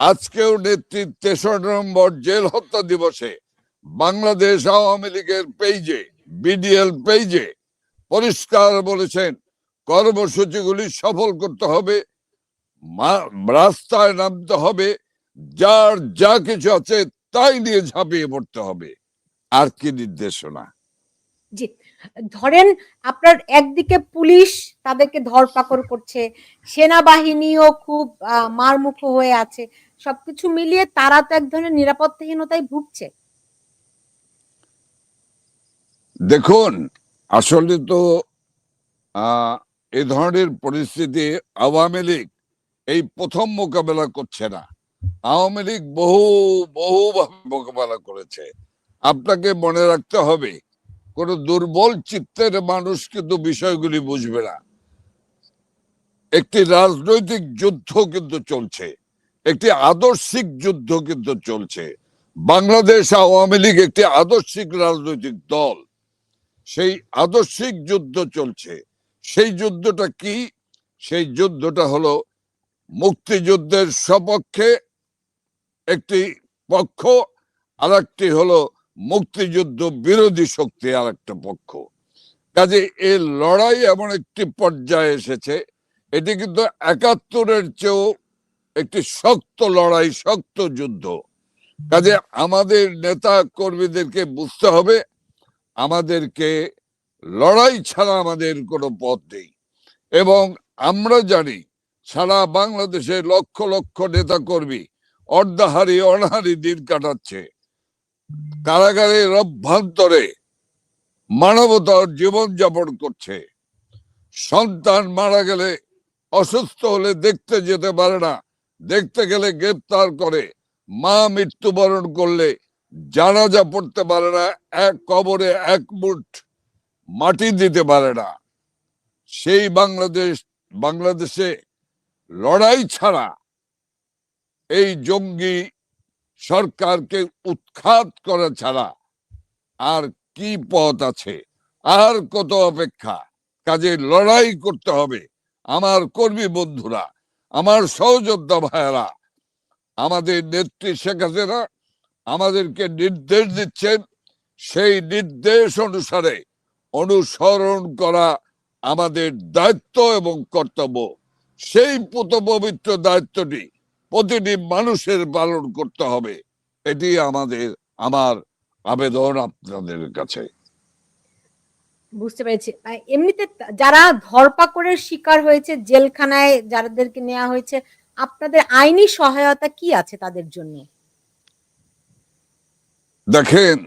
আজকেও নেতৃত্ব তেসরা নম্বর জেল হত্যা দিবসে বাংলাদেশ আওয়ামী লীগের পেজে বিডিএল পেজে পরিষ্কার বলেছেন, কর্মসূচিগুলি সফল করতে হবে রাস্তায় নামতে হবে, যার যা কিছু আছে তাই নিয়ে ঝাঁপিয়ে পড়তে হবে। আর কি নির্দেশনা? জি, ধরেন আপনার একদিকে পুলিশ তাদেরকে ধরপাকড় করছে, সেনাবাহিনীও খুব মারমুখো হয়ে আছে সবকিছু মিলিয়ে তারা তো এক ধরনের নিরাপত্তাহীনতায় ভুগছে। দেখুন, আসলে তো এ ধরনের পরিস্থিতি আওয়ামী লীগ এই প্রথম মোকাবেলা করছে না। আওয়ামী লীগ বহু, বহুভাবে মোকাবেলা করেছে। আপনাকে মনে রাখতে হবে, কোন দুর্বল চিত্তের মানুষ কিন্তু বিষয়গুলি বুঝবে না। একটি রাজনৈতিক যুদ্ধ কিন্তু চলছে। একটি আদর্শিক যুদ্ধ কিন্তু চলছে। বাংলাদেশ আওয়ামী লীগ একটি আদর্শিক রাজনৈতিক দল। সেই আদর্শিক যুদ্ধ চলছে। সেই যুদ্ধটা কি? সেই যুদ্ধটা হলো মুক্তিযুদ্ধের সপক্ষে একটি পক্ষ আর একটি হলো মুক্তিযুদ্ধ বিরোধী শক্তি আর একটা পক্ষ। কাজে এই লড়াই এমন একটি পর্যায়ে এসেছে। এটি কিন্তু একাত্তরের চেয়েও একটি শক্ত লড়াই, শক্ত যুদ্ধ। কাজে আমাদের নেতা কর্মীদেরকে বুঝতে হবে, আমাদেরকে লড়াই ছাড়া আমাদের কোনো পথ নেই। এবং আমরা জানি, সারা বাংলাদেশে লক্ষ লক্ষ নেতা কর্মী অর্ধাহারি, অনাহারি দিন কাটাচ্ছে। কারাগারের অভ্যন্তরে মানবতার জীবন যাপন করছে। সন্তান মারা গেলে অসুস্থ হলে দেখতে যেতে পারে না। দেখতে গেলে গ্রেপ্তার করে। মা মৃত্যুবরণ করলে জানাজা পড়তে পারে না, এক কবরে এক মুঠ মাটি দিতে পারে না। সেই বাংলাদেশ, বাংলাদেশে লড়াই ছাড়া এই জঙ্গি সরকারকে উৎখাত করা ছাড়া আর কি পথ আছে? আর কত অপেক্ষা? কাজে লড়াই করতে হবে। আমার কর্মী বন্ধুরা আমার সহযোদ্ধা ভাইয়েরা, আমাদের নেত্রী শেখ হাসিনা আমাদেরকে নির্দেশ দিচ্ছেন, সেই নির্দেশ অনুসারে অনুসরণ করা আমাদের দায়িত্ব এবং কর্তব্য। সেই পুত পবিত্র দায়িত্বটি প্রতিটি মানুষের পালন করতে হবে। এটি আমাদের, আমার আবেদন আপনাদের কাছে। বুঝতে পেরেছি। এমনিতে যারা ধরপাকড়ের শিকার হয়েছে, জেলখানায় যাদেরকে নেওয়া হয়েছে, আপনাদের আইনি সহায়তা কি আছে তাদের জন্য? দেখেন,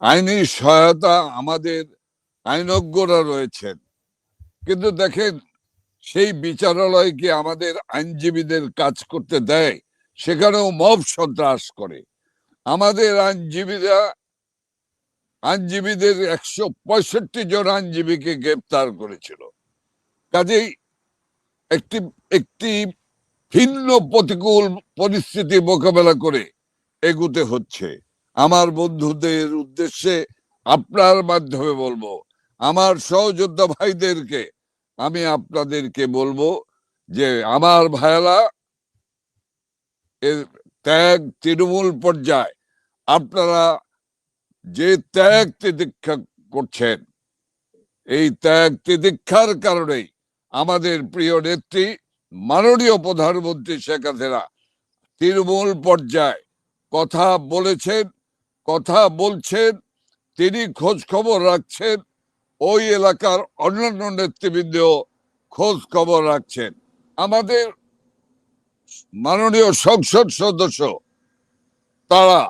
আইনি সহায়তা আমাদের আইনজ্ঞরা রয়েছেন। কিন্তু দেখেন, সেই বিচারালয় কি আমাদের আইনজীবীদের কাজ করতে দেয়? সেখানেও মব সন্ত্রাস করে। আমাদের আইনজীবীরা আইনজীবীদের একশো পঁয়ষট্টি জন আইনজীবীকে গ্রেপ্তার করেছিল। কাজেই একটি একটি ভিন্ন প্রতিকূল পরিস্থিতি মোকাবেলা করে এগুতে হচ্ছে। আমার বন্ধুদের উদ্দেশ্যে আপনার মাধ্যমে বলব, আমার সহযোদ্ধা ভাইদেরকে আমি আপনাদেরকে বলব যে আমার ভাইয়েরা এর ত্যাগ তৃণমূল পর্যায়ে আপনারা যে ত্যাগ তিদীক্ষা করছেন, এই ত্যাগ তিদীক্ষার কারণেই আমাদের প্রিয় নেত্রী মাননীয় প্রধানমন্ত্রী শেখ হাসিনা তৃণমূল পর্যায়ে কথা বলেছেন, কথা বলছেন, তিনি খোঁজ খবর রাখছেন, ওই এলাকার অন্যান্য নেতৃবৃন্দ খোঁজ খবর রাখছেন। আমাদের মাননীয় সংসদ সদস্য, তারা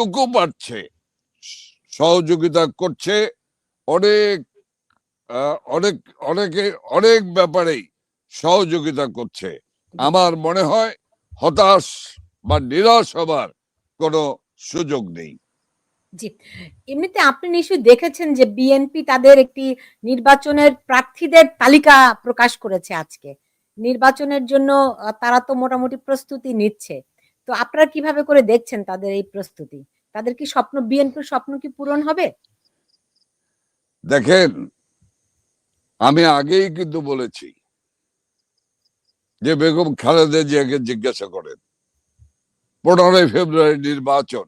যতটুকু পারছে। সহযোগিতা করছে অনেক অনেক, অনেকে, অনেক ব্যাপারেই সহযোগিতা করছে। আমার মনে হয় হতাশ বা নিরাশ হবার কোনো সুযোগ নেই। জি, এমনিতে আপনি নিশ্চয়ই দেখেছেন যে বিএনপি তাদের একটি নির্বাচনের প্রার্থীদের তালিকা প্রকাশ করেছে আজকে। নির্বাচনের জন্য তারা তো মোটামুটি প্রস্তুতি নিচ্ছে। তো আপনারা কীভাবে করে দেখছেন তাদের এই প্রস্তুতি? তাদের কি স্বপ্ন, বিএনপির স্বপ্ন কি পূরণ হবে? দেখেন, আমি আগেই কিন্তু বলেছি যে বেগম খালেদা জিয়াকে জিজ্ঞাসা করেন, পনেরোই ফেব্রুয়ারি নির্বাচন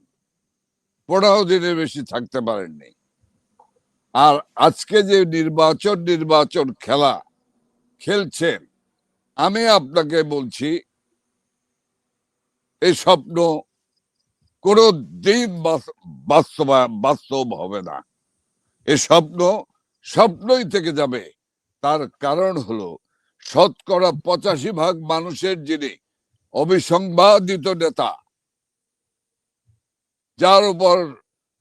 পনেরো দিনের বেশি থাকতে পারেননি। আর আজকে যে নির্বাচন নির্বাচন খেলা খেলছেন, আমি আপনাকে বলছি এই স্বপ্ন কোনো দিন বাস্তব হবে না। এই স্বপ্ন স্বপ্নই থেকে যাবে। তার কারণ হলো শতকরা পঁচাশি ভাগ মানুষের যিনি অবিসংবাদিত নেতা, যার উপর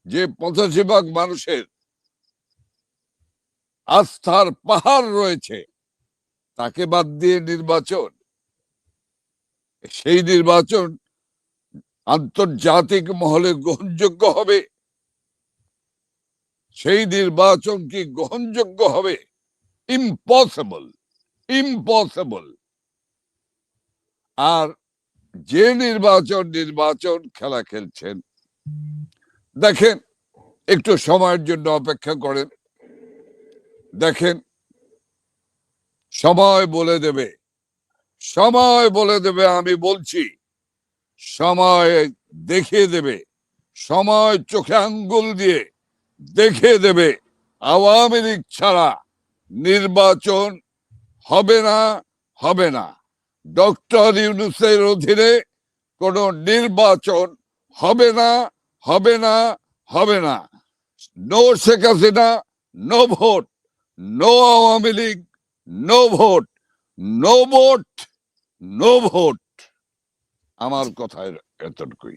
যে পঁচাশি ভাগ মানুষের আস্থার পাহাড় রয়েছে, তাকে বাদ দিয়ে নির্বাচন, সেই নির্বাচন আন্তর্জাতিক মহলে গ্রহণযোগ্য হবে। সেই নির্বাচন কি গ্রহণযোগ্য হবে? ইম্পসিবল ইম্পসিবল আর যে নির্বাচন নির্বাচন খেলা খেলছেন, দেখেন, একটু সময়ের জন্য অপেক্ষা করেন। দেখেন, সময় বলে দেবে, সময় বলে দেবে, আমি বলছি। সময় দেখিয়ে দেবে। সময় চোখে আঙ্গুল দিয়ে দেখিয়ে দেবে। আওয়ামী লীগ ছাড়া নির্বাচন হবে না হবে না। ডক্টর ইউনুসের অধীনে কোন নির্বাচন হবে না হবে না হবে না। No Sheikh Hasina, no vote. No Awami League, no vote. No vote no vote. আমার কথায় এতটুকুই।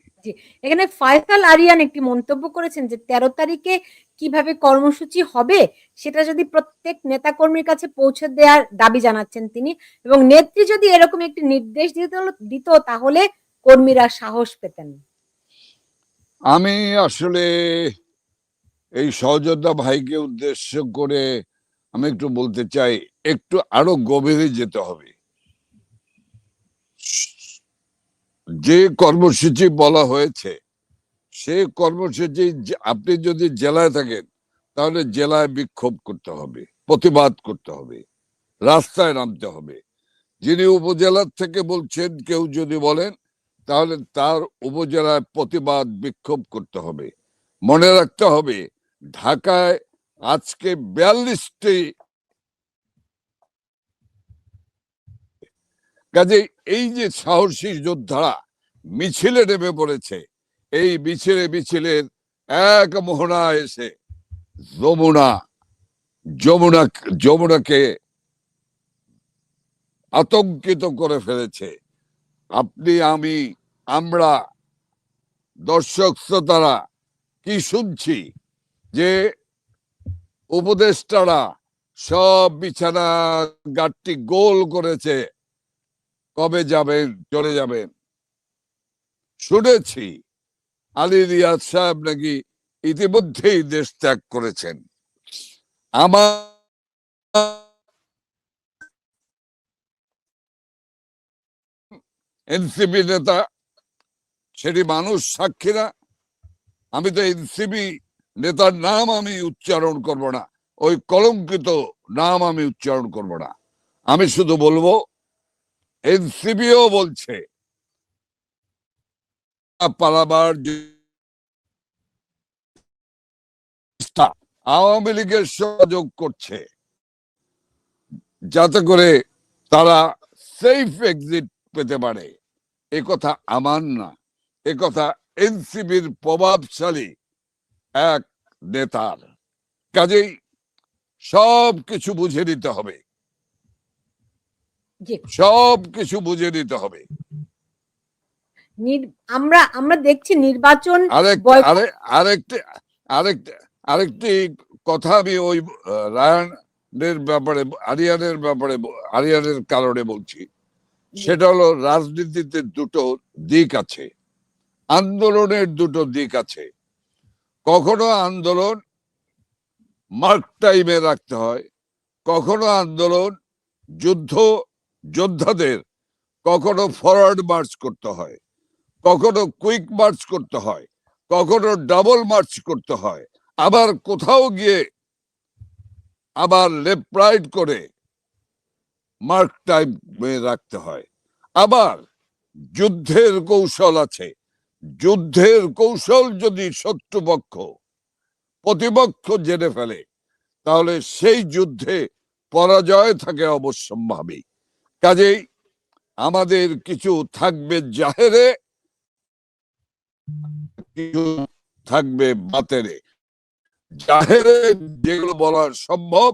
এখানে ফয়সাল আরিয়ান একটি মন্তব্য করেছেন যে তেরো তারিখে কীভাবে কর্মসূচি হবে সেটা যদি প্রত্যেক নেতাকর্মীর কাছে পৌঁছে দেওয়ার দাবি জানাচ্ছেন তিনি এবং নেত্রী যদি এরকম একটি নির্দেশ দিত দিত তাহলে কর্মীরা সাহস পেতেন। আমি আসলে এই সহযোদ্ধা ভাইকে উদ্দেশ্য করে আমি একটু বলতে চাই একটু আরও গভীরে যেতে হবে। যে কর্মসূচি বলা হয়েছে, সে কর্মসূচি আপনি যদি জেলায় থাকেন, তাহলে জেলায় বিক্ষোভ করতে হবে, প্রতিবাদ করতে হবে, রাস্তায় নামতে হবে। যিনি উপজেলার থেকে বলছেন, কেউ যদি বলেন, তাহলে তার উপজেলায় প্রতিবাদ, বিক্ষোভ করতে হবে। মনে রাখতে হবে, ঢাকায় আজকে বিয়াল্লিশটি কাজে এই যে সাহসী যোদ্ধারা মিছিলে নেমে পড়েছে, এই মিছিলে মিছিলের এক মোহনা এসে যমুনা যমুনা, যমুনাকে আতঙ্কিত করে ফেলেছে। আপনি, আমি, আমরা দর্শক শ্রোতারা কি শুনছি যে উপদেষ্টারা সব বিছানা গাঠটি গোল করেছে কবে যাবেন চলে যাবেন শুনেছি আলী রিয়াজ সাহেব নাকি ইতিমধ্যেই দেশ ত্যাগ করেছেন। আমার এনসিপি নেতা, সেটি মানুষ সাক্ষী না। আমি তো এনসিপি নেতার নাম আমি উচ্চারণ করব না। ওই কলঙ্কিত নাম আমি উচ্চারণ করব না। আমি শুধু বলব এনসিপিও বলছে। পালাবার আওয়ামী লীগের সহযোগ করছে। যাতে করে তারা সেফ এক্সিট পেতে পারে। এ কথা আমার না। এ কথা এনসিবির প্রভাবশালী এক নেতার। কাজেই সব কিছু বুঝে নিতে হবে। সব কিছু বুঝে নিতে হবে। আমরা আমরা দেখছি নির্বাচন আরেকটি আরেকটি আরেকটি কথা আমি ওই রায়ানের ব্যাপারে আরিয়ানের ব্যাপারে আরিয়ানের কারণে বলছি। সেটা হলো রাজনীতিতে দুটো দিক আছে। আন্দোলনের দুটো দিক আছে। কখনো আন্দোলন মার্ক টাইমে রাখতে হয় কখনো আন্দোলন যুদ্ধ যোদ্ধাদের কখনো ফরওয়ার্ড মার্চ করতে হয়, কখনো কুইক মার্চ করতে হয়, কখনো ডাবল মার্চ করতে হয়, আবার কোথাও গিয়ে আবার লেফট রাইট করে মার্ক টাইম রাখতে হয়। আবার যুদ্ধের কৌশল আছে, যুদ্ধের কৌশল যদি শত্রুপক্ষ, প্রতিপক্ষ জেনে ফেলে, তাহলে সেই যুদ্ধে পরাজয় থাকে অবশ্যম্ভাবী। কাজেই আমাদের কিছু থাকবে জাহেরে, কিছু থাকবে বাতেরে। জাহেরে যেগুলো বলা সম্ভব,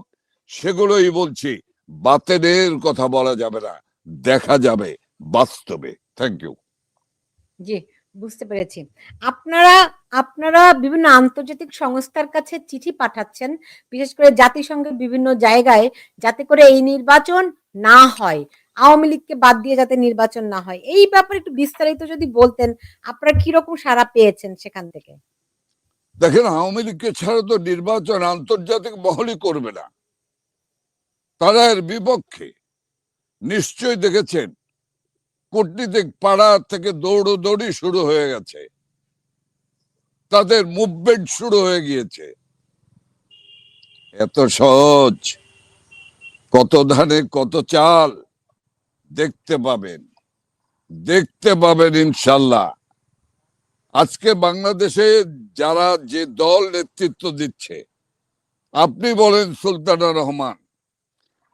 সেগুলোই বলছি। বাতেনের কথা বলা যাবে না, দেখা যাবে বাস্তবে। থ্যাংক ইউ জি, বুঝতে পেরেছি। আপনারা আপনারা বিভিন্ন আন্তর্জাতিক সংস্থার কাছে চিঠি পাঠাচ্ছেন, বিশেষ করে জাতিসংঘের বিভিন্ন জায়গায়, যাতে করে এই নির্বাচন না হয়। আওয়ামী লীগকে বাদ দিয়ে যাতে নির্বাচন না হয়। এই ব্যাপারে একটু বিস্তারিত যদি বলতেন, আপনারা কীরকম সাড়া পেয়েছেন সেখান থেকে? দেখেন, আওয়ামী লীগকে ছাড়া তো নির্বাচন আন্তর্জাতিক মহলই করবে না। তারা এর বিপক্ষে নিশ্চয়ই দেখেছেন, কূটনীতিক পাড়া থেকে দৌড়দৌড়ি শুরু হয়ে গেছে। তাদের মুভমেন্ট শুরু হয়ে গিয়েছে। এত সহজ, কত ধানে কত চাল দেখতে পাবেন। দেখতে পাবেন ইনশাল্লাহ। আজকে বাংলাদেশে যারা যে দল নেতৃত্ব দিচ্ছে, আপনি বলেন সুলতানা রহমান,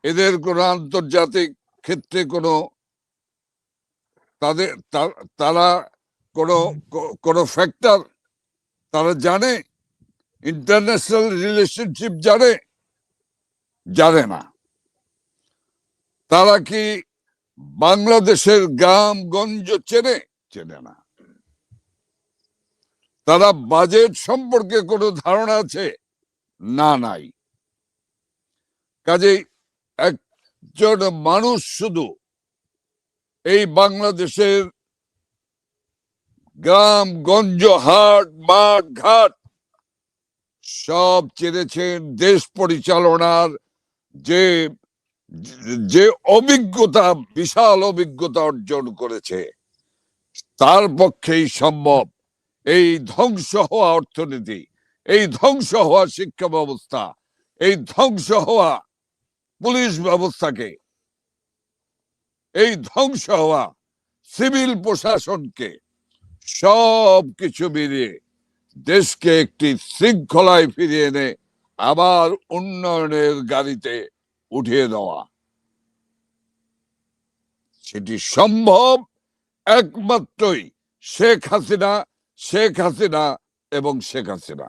এদের কোনো আন্তর্জাতিক ক্ষেত্রে কোনো তাদের তারা কোনো কোনো ফ্যাক্টর তারা জানে? ইন্টারন্যাশনাল রিলেশনশিপ জানে? জানে না। তারা কি বাংলাদেশের গ্রাম গঞ্জ চেনে চেনে না। তারা বাজেট সম্পর্কে কোনো ধারণা আছে? না, নাই। কাজেই একজন মানুষ শুধু এই বাংলাদেশের গ্রাম গঞ্জ হাট, মাঠ, ঘাট সব চেনেছেন দেশ পরিচালনার যে যে অভিজ্ঞতা, বিশাল অভিজ্ঞতা অর্জন করেছে, তার পক্ষেই সম্ভব এই ধ্বংস হওয়া অর্থনীতি, এই ধ্বংস হওয়া শিক্ষা ব্যবস্থা, এই ধ্বংস হওয়া পুলিশ ব্যবস্থাকে, এই ধ্বংস হওয়া সিভিল প্রশাসনকে, সব কিছু মিলিয়ে দেশকে একটি শৃঙ্খলায় ফিরিয়ে এনে আবার উন্নয়নের গাড়িতে উঠিয়ে দেওয়া। সেটি সম্ভব একমাত্রই শেখ হাসিনা শেখ হাসিনা এবং শেখ হাসিনা।